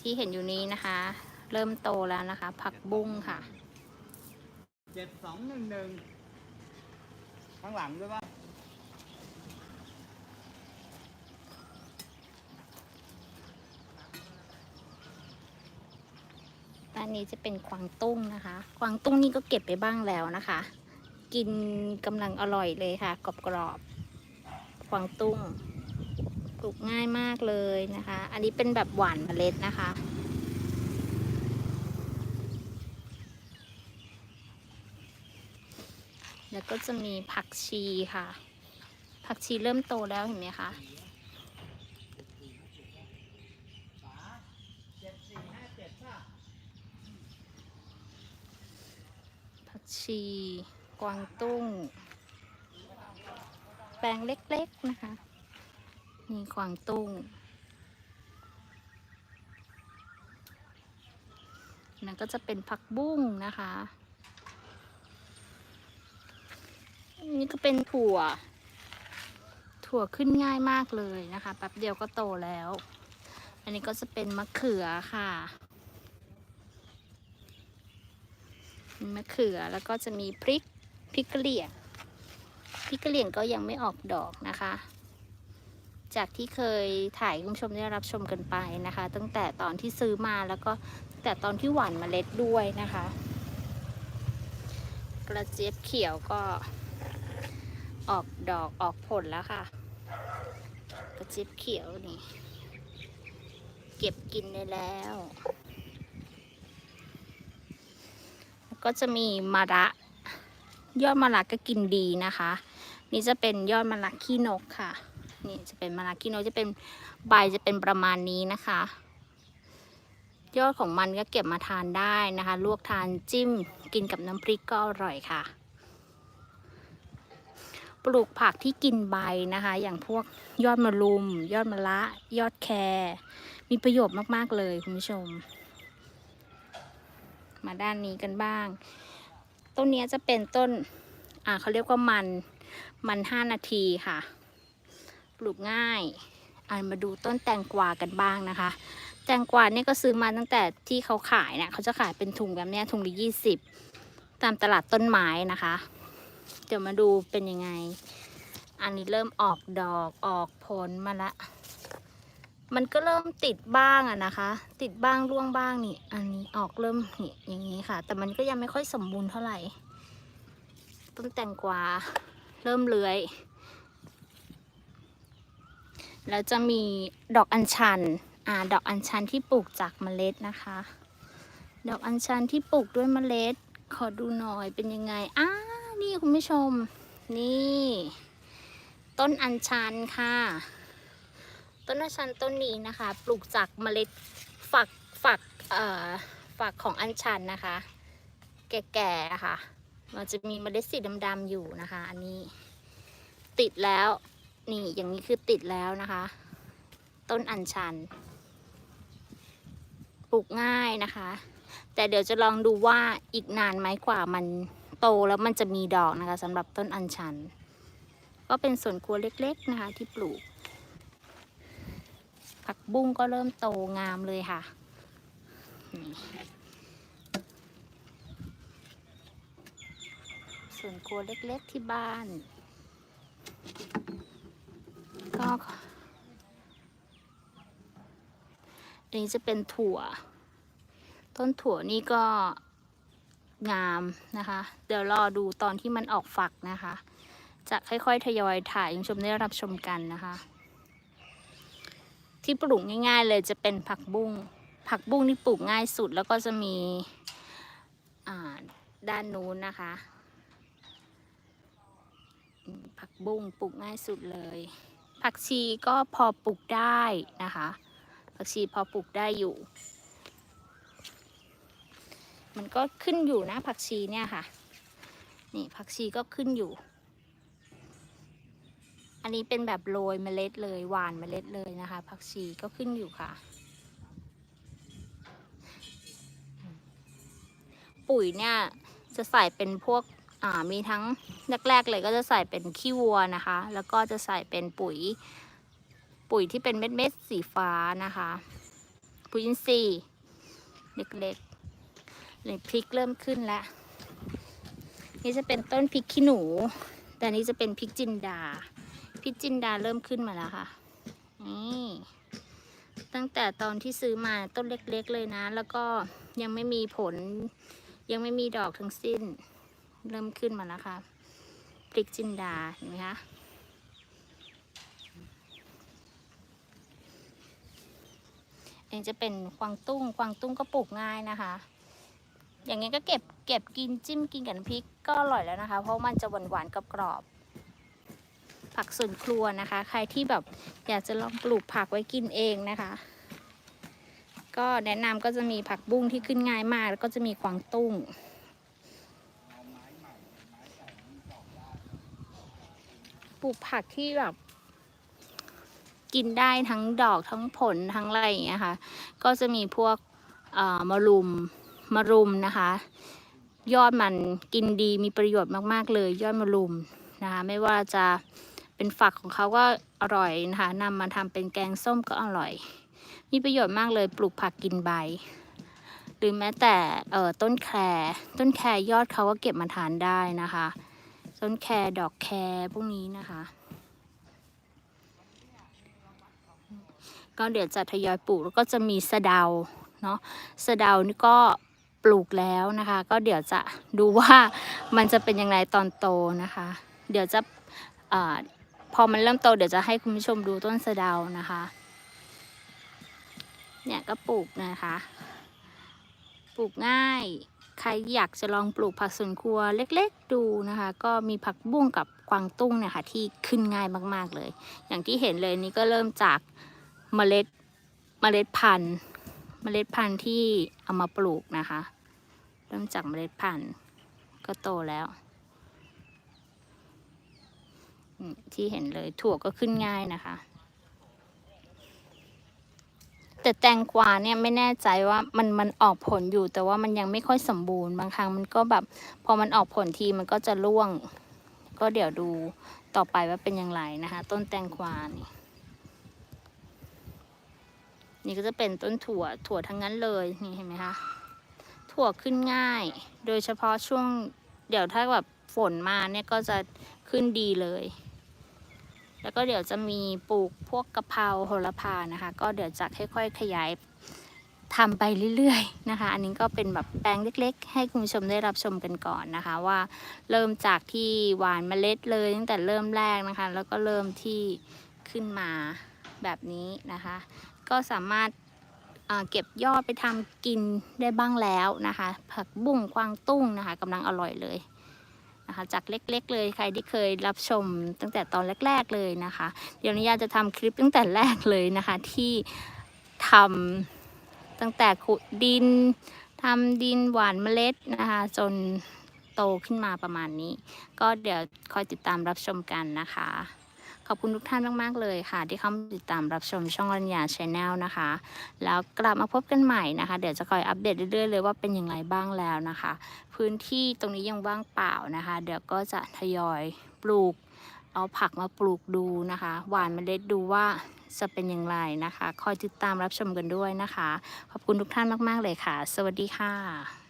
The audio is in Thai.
ที่เห็นอยู่นี้นะคะ เริ่มโตแล้วนะคะ ผักบุ้งค่ะ เจ็ดสองหนึ่งหนึ่งข้างหลังด้วยป่ะด้านนี้จะเป็นกวางตุ้งนะคะ กวางตุ้งนี่ก็เก็บไปบ้างแล้วนะคะ กินกำลังอร่อยเลยค่ะ กรอบกรอบๆกวางตุ้ง ปลูกง่ายมากเลยนะคะ อันนี้เป็นแบบหวานเมล็ดนะคะ แล้วก็จะมีผักชีค่ะ ผักชีเริ่มโตแล้วเห็นไหมคะเจ็ดสี่ห้าเจ็ดป่ะผักชี กวางตุ้ง แปลงเล็กๆนะคะ มีกวางตุ้งนั่นก็จะเป็นผักบุ้งนะคะนี่ก็เป็นถั่ว ถั่วขึ้นง่ายมากเลยนะคะแป๊บเดียวก็โตแล้ว อันนี้ก็จะเป็นมะเขือค่ะมีมะเขือแล้วก็จะมีพริกพริกกะเหรี่ยงพริกกะเหรี่ยงก็ยังไม่ออกดอกนะคะ จากที่เคยถ่ายคุณผู้ชมได้รับชมกันไปนะคะ ตั้งแต่ตอนที่ซื้อมาแล้วก็ตั้งแต่ตอนที่หว่านเมล็ดด้วยนะคะ กระเจี๊ยบเขียวก็ออกดอกออกผลแล้วค่ะ กระเจี๊ยบเขียวนี่ เก็บกินได้แล้ว ก็จะมีมะระยอดมะระก็กินดีนะคะ นี่จะเป็นยอดมะระขี้นกค่ะ นี่จะเป็นมะระขี้นจะเป็นใบจะเป็นประมาณนี้นะคะ ยอดของมันก็เก็บมาทานได้นะคะ ลวกทานจิ้มกินกับน้ำพริกก็อร่อยค่ะ ปลูกผักที่กินใบนะคะ อย่างพวกยอดมะรุม ยอดมะระยอดแครมีประโยชน์มาก ๆ เลยคุณผู้ชม มาด้านนี้กันบ้าง ต้นนี้จะเป็นต้น อ่าเขาเรียกว่ามัน มันห้านาทีค่ะ ลูกง่ายอ่ามาดูต้นแตงกวากันบ้างนะคะ แตงกวาเนี่ยก็ซื้อมาตั้งแต่ที่เขาขายนี่ยเขาจะขายเป็นถุงแบบนี้ถุงละยี่สิบตามตลาดต้นไม้นะคะ เดี๋ยวมาดูเป็นยังไง อันนี้เริ่มออกดอกออกผลมาละ มันก็เริ่มติดบ้างอะนะคะ ติดบ้างร่วงบ้างนี่ อันนี้ออกเริ่มนี่อย่างนี้ค่ะ แต่มันก็ยังไม่ค่อยสมบูรณ์เท่าไหร่ ต้นแตงกวาเริ่มเลื้อย แล้วจะมีดอกอัญชันอ่าดอกอัญชันที่ปลูกจากเมล็ดนะคะ ดอกอัญชันที่ปลูกด้วยเมล็ด ขอดูหน่อยเป็นยังไงอ้านี่คุณผู้ชม นี่ ต้นอัญชันค่ะ ต้นอัญชันต้นนี้นะคะ ปลูกจากเมล็ดฝักฝักเอ่อฝักของอัญชันนะคะ แก่ๆะค่ะ มันจะมีเมล็ดสีดำๆอยู่นะคะ อันนี้ ติดแล้ว นี่อย่างนี้คือติดแล้วนะคะ ต้นอัญชัน ปลูกง่ายนะคะ แต่เดี๋ยวจะลองดูว่าอีกนานไหมกว่ามันโตแล้วมันจะมีดอกนะคะสำหรับต้นอัญชัน ก็เป็นสวนครัวเล็กๆนะคะ ที่ปลูก ผักบุ้งก็เริ่มโตงามเลยค่ะส่วนครัวเล็กๆที่บ้าน ก็อันนี้จะเป็นถั่ว ต้นถั่วนี่ก็งามนะคะ เดี๋ยวรอดูตอนที่มันออกฝักนะคะ จะค่อยๆ ทยอยถ่ายชมได้รับชมกันนะคะ ที่ปลูกง่าย ๆ เลยจะเป็นผักบุ้ง ผักบุ้งนี่ปลูกง่ายสุดแล้วก็จะมีด้านนู้นนะคะผักบุ้งปลูกง่ายสุดเลย ผักชีก็พอปลูกได้นะคะ ผักชีพอปลูกได้อยู่ มันก็ขึ้นอยู่นะผักชีเนี่ยค่ะ นี่ผักชีก็ขึ้นอยู่ อันนี้เป็นแบบโรยเมล็ดเลยหวานเมล็ดเลยนะคะ ผักชีก็ขึ้นอยู่ค่ะ ปุ๋ยเนี่ยจะใส่เป็นพวก อ่ามีทั้งแรกๆเลยก็จะใส่เป็นขี้วัวนะคะ แล้วก็จะใส่เป็นปุ๋ย ปุ๋ยที่เป็นเม็ดๆสีฟ้านะคะ ปุ๋ยอินทรีย์เล็กๆเลยพริกเริ่มขึ้นแล้ว นี่จะเป็นต้นพริกขี้หนู แต่นี่จะเป็นพริกจินดาพริกจินดาเริ่มขึ้นมาแล้วค่ะ นี่ตั้งแต่ตอนที่ซื้อมาต้นเล็กๆเลยนะ แล้วก็ยังไม่มีผลยังไม่มีดอกทั้งสิ้น เริ่มขึ้นมาแล้วค่ะพริกจินดาเห็นไหมคะเองจะเป็นกวางตุ้งกวางตุ้งก็ปลูกง่ายนะคะ อย่างงี้ก็เก็บเก็บกินจิ้มกินกับพริกก็อร่อยแล้วนะคะ เพราะมันจะหวานหวานๆกรอบผักสวนครัวนะคะ ใครที่แบบอยากจะลองปลูกผักไว้กินเองนะคะ ก็แนะนำก็จะมีผักบุ้งที่ขึ้นง่ายมาก แล้วก็จะมีกวางตุ้ง ปลูกผักที่แบบ กินได้ทั้งดอกทั้งผลทั้งอะไรอย่างเงี้ยค่ะ ก็จะมีพวกเอ่อมะรุมมะรุมนะคะ ยอดมันกินดีมีประโยชน์มากๆ เลยยอดมะรุมนะคะไม่ว่าจะเป็นฝักของเขาก็อร่อยนะคะนำมาทำเป็นแกงส้มก็อร่อย มีประโยชน์มากเลยปลูกผักกินใบ หรือแม้แต่เอ่อต้นแครต้นแครยอดเขาก็เก็บมาทานได้นะคะ ต้นแครดอกแครพวกนี้นะคะ ก็เดี๋ยวจะทยอยปลูกแล้วก็จะมีสะเดาเนาะสะเดานี่ก็ปลูกแล้วนะคะ ก็เดี๋ยวจะดูว่ามันจะเป็นยังไงตอนโตนะคะ เดี๋ยวจะอพอมันเริ่มโตเดี๋ยวจะให้คุณผู้ชมดูต้นสะเดานะคะ เนี่ยก็ปลูกนะคะ ปลูกง่าย ใครอยากจะลองปลูกผักสวนครัวเล็กๆดูนะคะ ก็มีผักบุ้งกับกวางตุ้งเนี่ยค่ะที่ขึ้นง่ายมากๆเลย อย่างที่เห็นเลยนี่ก็เริ่มจากเมล็ดเมล็ดพันธุ์ เมล็ดพันธุ์ที่เอามาปลูกนะคะ เริ่มจากเมล็ดพันธุ์ก็โตแล้วที่เห็นเลยถั่วก็ขึ้นง่ายนะคะ แต่แตงกวาเนี่ยไม่แน่ใจว่ามันมันออกผลอยู่ แต่ว่ามันยังไม่ค่อยสมบูรณ์บางครั้งมันก็แบบ พอมันออกผลทีมันก็จะร่วง ก็เดี๋ยวดูต่อไปว่าเป็นอย่างไรนะคะ ต้นแตงกวานี่นี่ก็จะเป็นต้นถั่วถั่วทั้งนั้นเลยนี่เห็นไหมคะถั่วขึ้นง่าย โดยเฉพาะช่วงเดี๋ยวถ้าแบบฝนมาเนี่ยก็จะขึ้นดีเลย แล้วก็เดี๋ยวจะมีปลูกพวกกะเพราโหระพานะคะ ก็เดี๋ยวจะค่อยๆ ขยายทำไปเรื่อยๆนะคะ อันนี้ก็เป็นแบบแปลงเล็ก ๆ ให้คุณผู้ชมได้รับชมกันก่อนนะคะว่าเริ่มจากที่หวานเมล็ดเลยตั้งแต่เริ่มแรกนะคะ แล้วก็เริ่มที่ขึ้นมาแบบนี้นะคะ ก็สามารถเก็บยอดไปทำกินได้บ้างแล้วนะคะ ผักบุ้งกวางตุ้งนะคะกำลังอร่อยเลย นะคะ จากเล็กๆ เลยใครที่เคยรับชมตั้งแต่ตอนแรก ๆเลยนะคะ เดี๋ยวนี้ยาจะทำคลิปตั้งแต่แรกเลยนะคะ ที่ทำตั้งแต่ขุดดินทำดินหวานเมล็ดนะคะ จนโตขึ้นมาประมาณนี้ ก็เดี๋ยวคอยติดตามรับชมกันนะคะ อบคุณทุกท่านมาก ๆ เลยค่ะ ที่เข้ามาติดตามรับชมช่องรัญญาชาแนลนะคะ แล้วกลับมาพบกันใหม่นะคะ เดี๋ยวจะคอยอัปเดตเรื่อย ๆ เลยว่าเป็นอย่างไรบ้างแล้วนะคะ พื้นที่ตรงนี้ยังว่างเปล่านะคะ เดี๋ยวก็จะทยอยปลูก เอาผักมาปลูกดูนะคะหวานเมล็ดดูว่าจะเป็นอย่างไรนะคะ คอยติดตามรับชมกันด้วยนะคะ ขอบคุณทุกท่านมาก ๆ เลยค่ะ สวัสดีค่ะ